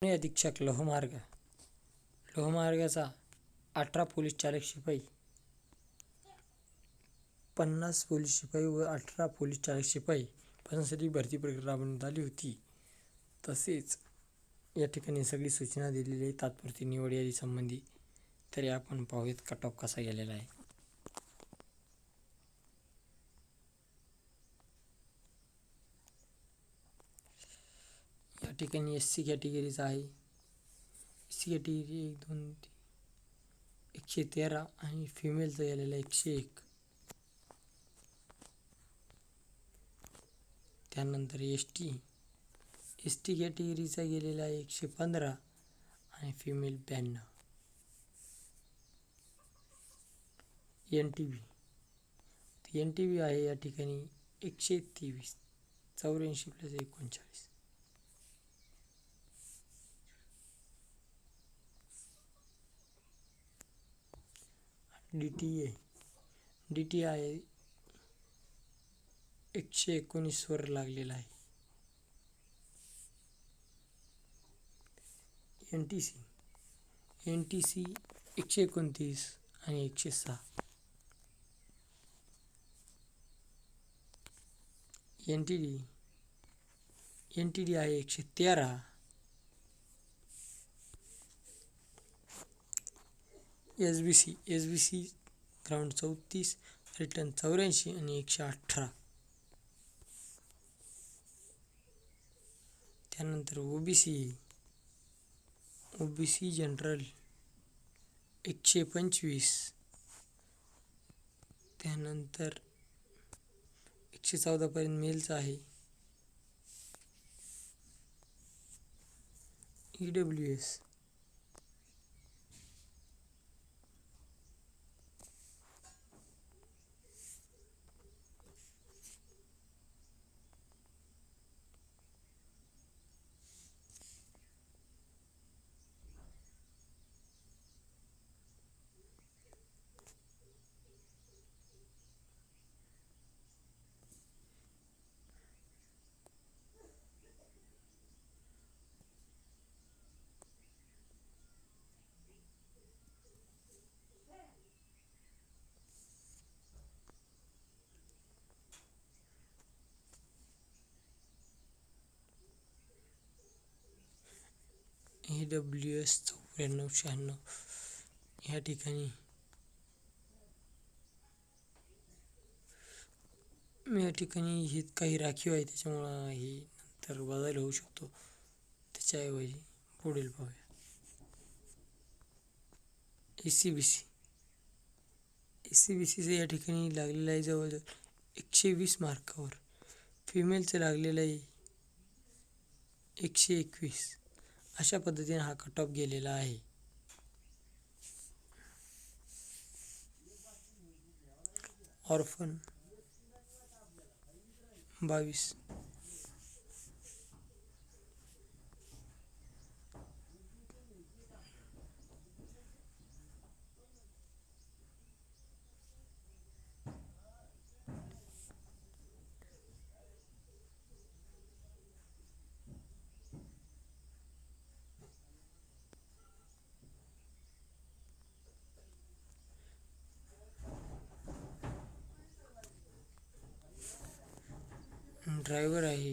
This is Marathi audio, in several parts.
पुणे अधीक्षक लोहमार्ग. लोहमार्गाचा अठरा पोलीस चालक शिपाई पन्नास पोलीस शिपाई व अठरा पोलीस चालक शिपाई पदांसाठी भरती प्रक्रिया राबवण्यात आली होती. तसेच या ठिकाणी सगळी सूचना दिलेली आहे. तात्पुरती निवड यादी संबंधी. तरी आपण पाहूयात कट ऑफ कसा गेलेला आहे. ठिकाणी एस सी कॅटेगरीचा आहे. एस सी कॅटेगरी एक दोन तीन एकशे तेरा आणि फिमेलचा गेलेला एकशे एक. त्यानंतर एस टी एस टी कॅटेगरीचा गेलेला आहे एकशे पंधरा आणि फिमेल ब्याण्णव. N T V N T V आहे या ठिकाणी एकशे तेवीस चौऱ्याऐंशी प्लस एकोणचाळीस. D T A D T I एकशे एकोणीसवर लागलेला आहे. N T C N T C एकशे एकोणतीस आणि एकशे सहा. N T D N T D आहे एकशे तेरा. S B C S B C ground चौतीस रिटर्न चौऱ्याऐंशी आणि एकशे अठरा. त्यानंतर O B C O B C general एकशे पंचवीस. त्यानंतर एकशे चौदापर्यंत मेलचं आहे. E W S A W S चौऱ्याण्णव शहाण्णव ह्या ठिकाणी या ठिकाणी हे काही राखीव आहे त्याच्यामुळं हे नंतर बदल होऊ शकतो. त्याच्याऐवजी पुढील पाहूया. A C B C A C B सीचं या ठिकाणी लागलेलं आहे जवळजवळ एकशे वीस मार्कावर फिमेलचं लागलेलं आहे एकशे एकवीस. अशा पद्धति हा कट ऑफ़ गेलेला ऑर्फन बावीस. ड्रायव्हर आहे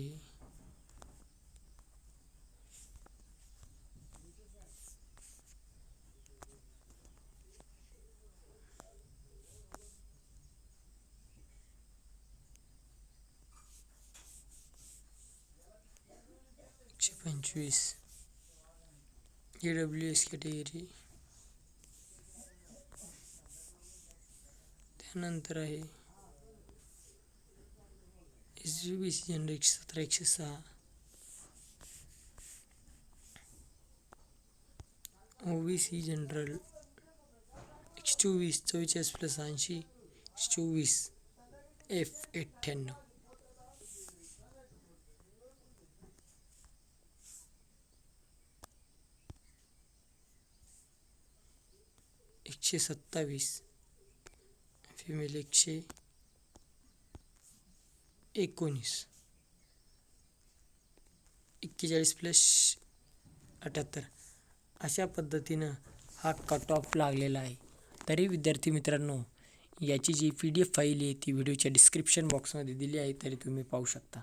एकशे पंचवीस ए डब्ल्यू एस कॅटेगरी त्यानंतर आहे S G B C general एकशे सतरा एकशे सहा ओ बी सी जनरल एकशे चोवीस चव्वेचाळीस प्लस ऐंशी चोवीस एफ अठ्ठ्याण्णव एकशे सत्तावीस फिमेल एकशे एकोणीस. एक्केचाळीस प्लस अठ्याहत्तर. अशा पद्धतीनं हा कट ऑफ लागलेला आहे. तरी विद्यार्थी मित्रांनो याची जी पी डी एफ फाईल आहे ती व्हिडिओच्या डिस्क्रिप्शन बॉक्समध्ये दिली आहे तरी तुम्ही पाहू शकता.